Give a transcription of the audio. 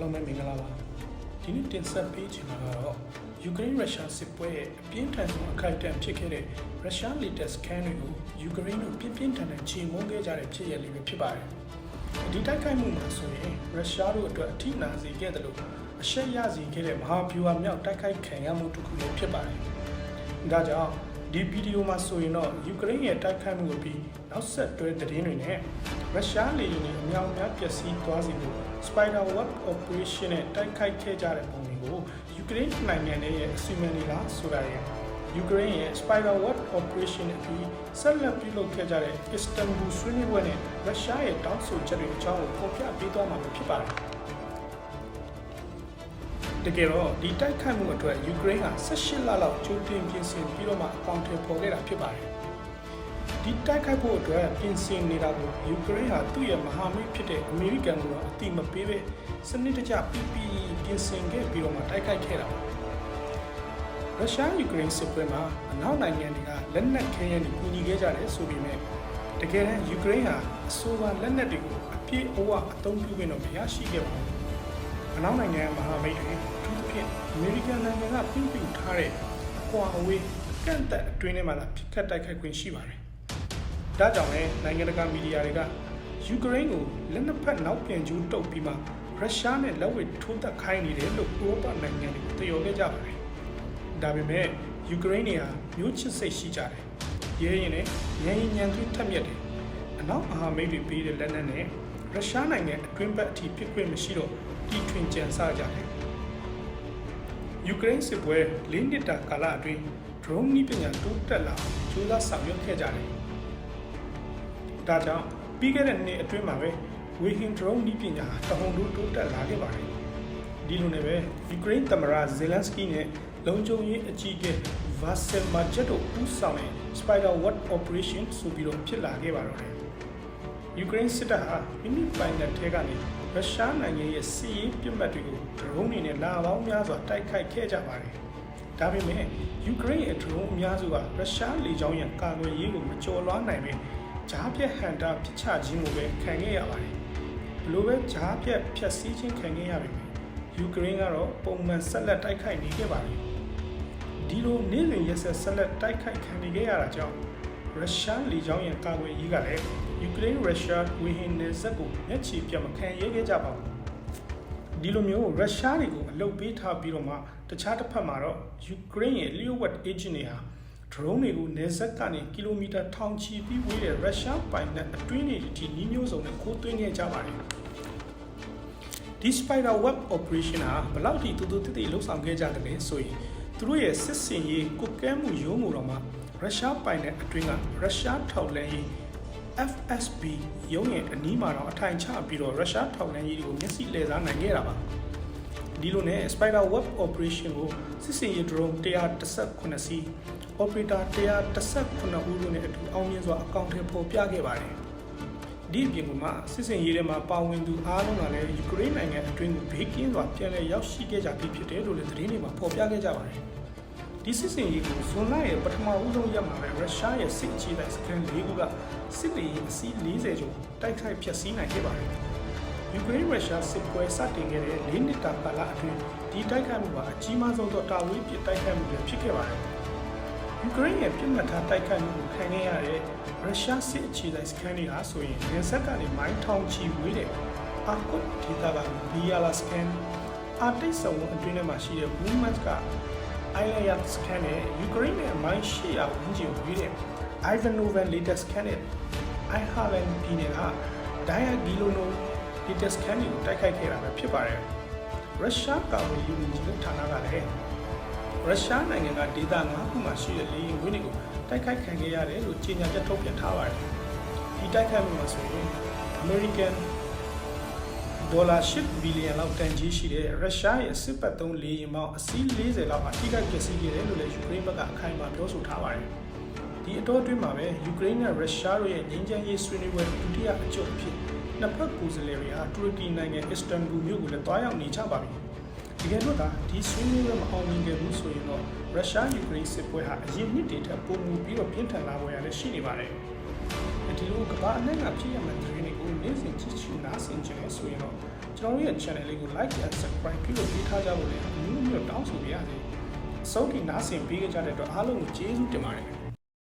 လုံးပဲမင်္ဂလာပါဒီနေ့တင်ဆက်ပေးချင်တာကတော့ယူကရိန်းရုရှားစစ်ပွဲရဲ့အပြင်းထန်ဆုံးအခိုက်အတန့်ဖြစ်ခဲ့တဲ့ရုရှား latest scan တွေကိုယူကရိန်းတို့ပြင်းပြင်းထန်ထန်ချေမှုန်းခဲ့ကြတဲ့ဖြစ်ရပ်လေးပဲဖြစ်ပါတယ်ဒီတိုက်ခိုက်မှုမှာဆိုရင်ရုရှားတို့အတွက်အထိနာစေခဲ့တယ်လို့အရှက်ရစေခဲ့တဲ့မဟာဗျူဟာမြောက်တိုက်ခိုက်ခံရမှုတစ်ခုလည်းဖြစ်ပါတယ်ဒါကြောင့် ဒီဗီဒီယိုမှာဆိုရင်တော့ယူကရိန်းရဲ့တိုက်ခိုက်မှုကိုပြီးနောက်ဆက်တွဲသတင်းတွေနဲ့ရုရှားလေယာဉ်တွေအများအများပျက်စီးသွားစေဖို့ Spider Web Operation နဲ့တိုက်ခိုက်ခဲ့ကြတဲ့ပုံတွေကိုယူကရိန်းနိုင်ငံရဲ့အစီအမံတွေလားဆိုတာရယ်ယူကရိန်းရဲ့ Spider Web Operation အပြီးဆက်လက်ပြုလုပ်ခဲ့ကြတဲ့ Istanbul ဆွေးနွေးပွဲနဲ့ရုရှားရဲ့တောင်းဆိုချက်တွေအကြောင်းကိုဖော်ပြပေးသွားမှာဖြစ်ပါတယ် တကယ်တော့ဒီတိုက်ခိုက်မှုအတွက်ယူကရိန်းက18လလောက်ကြိုတင်ပြင်ဆင်ပြီးတော့မှအကောင့်ထဲပေါ်ခဲ့တာဖြစ်ပါတယ်ဒီတိုက်ခိုက်ဖို့အတွက်ပြင်ဆင်နေတာကိုယူကရိန်းဟာသူ့ရဲ့မဟာမိတ်ဖြစ်တဲ့အမေရိကန်ကိုတော့အတိမပေးပဲစနစ်တကျပြီးပြီးပြင်ဆင်ခဲ့ပြီးတော့မှတိုက်ခိုက်ခဲ့တာပါရုရှားယူကရိန်းစစ်ပွဲမှာအနောက်နိုင်ငံတွေကလက်နက်ခဲယမ်းတွေကူညီခဲ့ကြတယ်ဆိုပေမဲ့တကယ်တမ်းယူကရိန်းဟာအဆိုပါလက်နက်တွေကိုအပြည့်အဝအသုံးပြုခွင့်တော့မရရှိခဲ့ပါဘူးအနောက်နိုင်ငံမဟာမိတ်တွေအထူးသ ဖြင့်အမေရိကန်နိုင်ငံကပြင်ပြထားတဲ့ကွာအဝေးကန့်သက်အတွင်းထဲမှာလာဖြစ်ခတ်တိုက်ခိုက်ခွင့်ရှိပါတယ်။ဒါကြောင့်လည်းနိုင်ငံတကာမီဒီယာတွေကယူကရိန်းကိုလက်နက်ဖက်နောက်ပြန်ကျူးတုပ်ပြီးမှရုရှားနဲ့လက်ဝဲထိုးသက်ခိုင်းနေတယ်လို့ဥရောပနိုင်ငံတွေတယောခဲ့ကြပါတယ်။ဒါပေမဲ့ယူကရိန်းတွေဟာမျိုးချစ်စိတ်ရှိကြတယ်။ရဲရင်နဲ့ရန်ရင်ညံသွေးထက်မြက်တယ်။အနောက်မဟာမိတ်တွေပေးတဲ့လက်နက်နဲ့ရုရှားနိုင်ငံအတွင်းဘက်အထိဖြစ်ခွင့်မရှိတော့တီထွင်ကြံစားကြတယ်။ ယူကရိန်းစစ်ပွဲ၄နှစ်တာကာလအတွင်း drone နည်းပညာတိုးတက်လာကြိုးစားဆောင်ရွက်ခဲ့ကြတယ်။ဒါကြောင့်ပြီးခဲ့တဲ့နှစ်အတွင်းမှာပဲဝေဟင် drone နည်းပညာတဟုန်တိုးတိုးတက်လာခဲ့ပါတယ်။ဒီလိုနဲ့ပဲယူကရိန်းသမ္မတဇယ်လန်စကီနဲ့လုံခြုံရေးအကြီးအကဲဗာဆယ်မာဂျက်တို့ဦးဆောင်တဲ့ Spider Web Operation ဆိုပြီးတော့ဖြစ်လာခဲ့ပါတော့တယ်။ ယူကရိန်းစစ်တပ်ဟာမိမိပိုင်တဲ့ထဲကနေရုရှားနိုင်ငံရဲ့စီးရေးပြစ်မှတ်တွေကို drone တွေနဲ့လာပေါင်းများစွာတိုက်ခိုက်ခဲ့ကြပါတယ်။ဒါပေမဲ့ယူကရိန်းရဲ့ drone အများစုကရုရှားလေကြောင်းရန်ကာကွယ်ရေးကိုမကျော်လွှားနိုင်ပဲဂျားပြက်ဟန်တာပစ်ချခြင်းကိုပဲခံခဲ့ရပါတယ်။ဘလို့ပဲဂျားပြက်ဖျက်ဆီးခြင်းခံခဲ့ရပြီ။ယူကရိန်းကတော့ပုံမှန်ဆက်လက်တိုက်ခိုက်နေခဲ့ပါတယ်။ဒီလိုနေ့စဉ်ရက်ဆက်ဆက်လက်တိုက်ခိုက်ခံနေခဲ့ရတာကြောင့်ရုရှားလေကြောင်းရန်ကာကွယ်ရေးကလည်း ယူကရိန်းရုရှားဝေဟင်နယ်စပ်ကိုမျက်ခြေပြတ်မခံရခဲ့ကြပါဘူး။ဒီလိုမျိုးရုရှားတွေကိုအလုတ်ပေးထားပြီးတော့မှတခြားတစ်ဖက်မှာတော့ယူကရိန်းရဲ့ Leo Wet agent တွေဟာ drone တွေကိုနေဆက်ကနေကီလိုမီတာထောင်ချီပြီးဝေးတဲ့ရုရှားပိုင်နက်အတွင်းတွေအထိနီးမျိုးစုံနဲ့ခိုးသွင်းခဲ့ကြပါတယ်။ဒီ Spider Web Operation ဟာဘလောက်ထိတူတူတိတိလှုပ်ဆောင်ခဲ့ကြတယ်လဲဆိုရင်သူတို့ရဲ့စစ်စင်ရေးကုကဲမှုရုံးမှုတော်မှာရုရှားပိုင်နက်အတွင်းကရုရှားထောက်လှမ်းရေး FSB ရုံးရဲ့အနီးမှာတော့အထိုင်ချပြီးတော့ရုရှားထောက်လှမ်းရေးတွေကိုမျက်စိလဲစားနိုင်ခဲ့တာပါဒီလိုနဲ့ Spider Web Operation ကိုစစ်စင်ရေး drone 118စီး operator 118ဦးတို့နဲ့အတူအောင်မြင်စွာအကောင့်ထဲပေါ်ပြခဲ့ပါတယ်ဒီအပြင်ကမှစစ်စင်ရေးထဲမှာပါဝင်သူအားလုံးကလည်းယူကရိန်းနိုင်ငံအတွင်းကိုဘေးကင်းစွာပြန်လည်ရောက်ရှိခဲ့ကြပြီးဖြစ်တယ်လို့လည်းသတင်းတွေမှာဖော်ပြခဲ့ကြပါတယ် ဒီစစ်စင်ရေးကိုဇွန်လရဲ့ပထမဦးဆုံးရက်မှာပဲရုရှားရဲ့စစ်အခြေတိုက်စခန်း၄ခုကစစ်လေယာဉ်အစီး40ကျော်တိုက်ခိုက်ဖျက်ဆီးနိုင်ခဲ့ပါတယ်။ယူကရိန်းရုရှားစစ်ပွဲစတင်ခဲ့တဲ့၄နှစ်တာကာလအတွင်းဒီတိုက်ခိုက်မှုကအကြီးမားဆုံးသောတာဝေးပစ်တိုက်ခိုက်မှုတွေဖြစ်ခဲ့ပါတယ်။ယူကရိန်းရဲ့ပြည်မှတ်ထားတိုက်ခိုက်မှုကိုခံခဲ့ရတဲ့ရုရှားစစ်အခြေတိုက်စခန်းတွေဟာဆိုရင်နေဆက်ကနေမိုင်းထောင်ချီဝေးတဲ့အာကွတ်ဒေတာကဘီယာလာစကန်အာတိတ်ဆောင်အတွင်းထဲမှာရှိတဲ့ဘူမ တ်က ILR scan နဲ့ယူကရိန်းနဲ့မိုင်းရှိရာဝန်းကျင်ဝေးတဲ့ Ivanovan latest scan နဲ့ iHaven ပြည်နယ်က Diaghilono latest scan ကိုတိုက်ခိုက်ခဲ့တာပဲဖြစ်ပါတယ်။ရုရှားကာကွယ်ရေးဝန်ကြီးဌာနကလည်းရုရှားနိုင်ငံကဒေသ၅ခုမှာရှိတဲ့လေယာဉ်ဝင်းတွေကိုတိုက်ခိုက်ခံခဲ့ရတယ်လို့ကြေညာချက်ထုတ်ပြန်ထားပါတယ်။ဒီတိုက်ခိုက်မှုမှာဆိုရင် American ဒေါ်လာ10ဘီလီယံလောက်တန်ကြီးရှိတဲ့ရုရှားရဲ့စစ်ပတ်သုံးလေယာဉ်ပေါင်းအစီး40လောက်အထိကပျက်စီးခဲ့တယ်လို့လည်းယူကရိန်းဘက်ကအခိုင်အမာပြောဆိုထားပါတယ်။ဒီအတောအတွင်းမှာပဲယူကရိန်းနဲ့ရုရှားတို့ရဲ့ငြိမ်းချမ်းရေးဆွေးနွေးပွဲဒုတိယအကြိမ်အဖြစ်နှစ်ဖက်ကိုယ်စားလှယ်တွေဟာတူရကီနိုင်ငံအစ္စတန်ဘူမြို့ကိုလည်းတွားရောက်နေကြပါပြီ။ဒီကဲတော့ဒါဒီဆွေးနွေးပွဲမအောင်မြင်ခဲ့ဘူးဆိုရင်တော့ရုရှားယူကရိန်းစစ်ပွဲဟာအရင်နှစ်တွေထက်ပိုမိုပြီးတော့ပြင်းထန်လာပေါ်ရလည်းရှိနေပါတယ်။ဒီလိုကမ္ဘာအနှံ့ကဖြစ်ရမယ့်သတင်းတွေကို နေ့စဉ်ကြည့်ရှုနားဆင်ကြရဆိုရင်တော့ကျွန်ကျွန်တော်တို့ရဲ့ channel လေးကို like and subscribe ပြုလုပ်ပေးထားကြဖို့လည်းအမျိုးမျိုးတောင်းဆိုပါရစေအဆုံးထိနားဆင်ပေးကြတဲ့အတွက်အားလုံးကိုကျေးဇူးတင်ပါတယ်